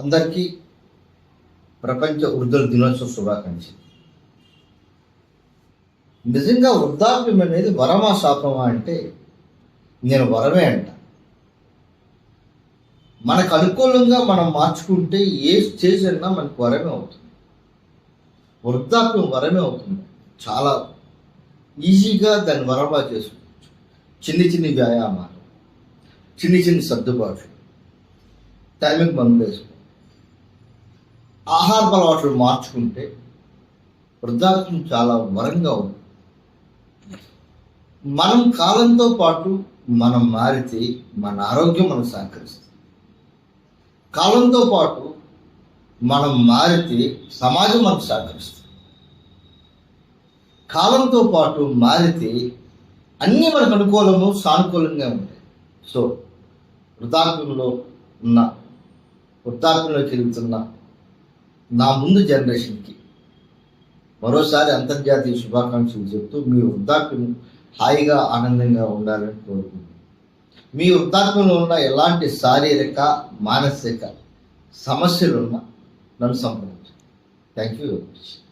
అందరికీ ప్రపంచ వృద్ధుల దినోత్సవ శుభాకాంక్షలు. నిజంగా వృద్ధాప్యం అనేది వరమా శాపమా అంటే నేను వరమే అంట. మనకు అనుకూలంగా మనం మార్చుకుంటే ఏ స్టేజ్ అయినా మనకు వరమే అవుతుంది. వృద్ధాప్యం వరమే అవుతుంది. చాలా ఈజీగా దాన్ని వరమా చేసుకోవచ్చు. చిన్ని చిన్ని వ్యాయామాలు చిన్ని చిన్ని సర్దుబాట్లు టైంకి మనం వేసుకోవచ్చు ఆహార అలవాట్లు మార్చుకుంటే వృద్ధాప్యం చాలా వరంగా ఉంది మనం కాలంతో పాటు మనం మారితే మన ఆరోగ్యం మనకు సహకరిస్తుంది. కాలంతో పాటు మనం మారితే సమాజం మనకు సహకరిస్తుంది. కాలంతో పాటు మారితే అన్నీ మనకు అనుకూలము సానుకూలంగా ఉంటాయి. సో వృద్ధాప్యంలో ఉన్న వృద్ధాప్యంలో తిరుగుతున్న నా ముందు జనరేషన్కి. మరోసారి అంతర్జాతీయ శుభాకాంక్షలు చెప్తూ మీ వృద్ధాప్యం హాయిగా ఆనందంగా ఉండాలని కోరుకుంటున్నాను. మీ వృద్ధాప్యంలో ఉన్న ఎలాంటి శారీరక మానసిక సమస్యలున్నా నన్ను సంప్రదించండి. Thank you very much